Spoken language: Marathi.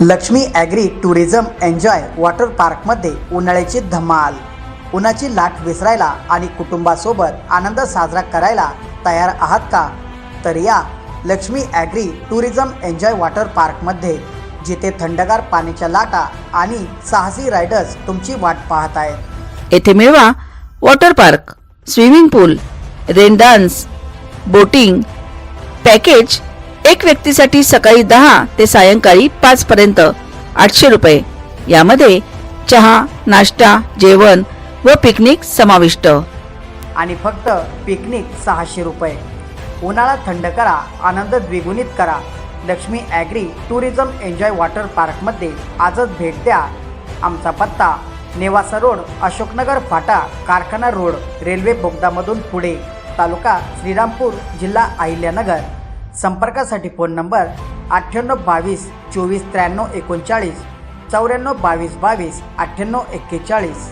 Laxmi agri tourism enjoy water पार्कमध्ये उन्हाळ्याची धमाल. उन्हाची लाट विसरायला आणि कुटुंबासोबत आनंद साजरा करायला तयार आहात का? तर या Laxmi agri tourism enjoy water पार्कमध्ये जिथे थंडगार पाण्याच्या लाटा आणि साहसी रायडर्स तुमची वाट पाहत आहेत. येथे मिळवा water park swimming pool rain dance boating package एक व्यक्तीसाठी सकाळी दहा ते सायंकाळी पाच पर्यंत आठशे रुपये. यामध्ये चहा नाश्ता जेवण व पिकनिक समाविष्ट. आणि फक्त पिकनिक सहाशे रुपये. उन्हाळा थंड करा आनंद द्विगुणित करा. Laxmi agri tourism enjoy water पार्कमध्ये आजच भेट द्या. आमचा पत्ता नेवासा रोड अशोकनगर फाटा कारखाना रोड रेल्वे बोगदामधून पुढे तालुका श्रीरामपूर जिल्हा अहिल्यानगर. संपर्कासाठी फोन नंबर अठ्ठ्याण्णव बावीस चोवीस त्र्याण्णव एकोणचाळीस चौऱ्याण्णव बावीस बावीस अठ्ठ्याण्णव एक्केचाळीस.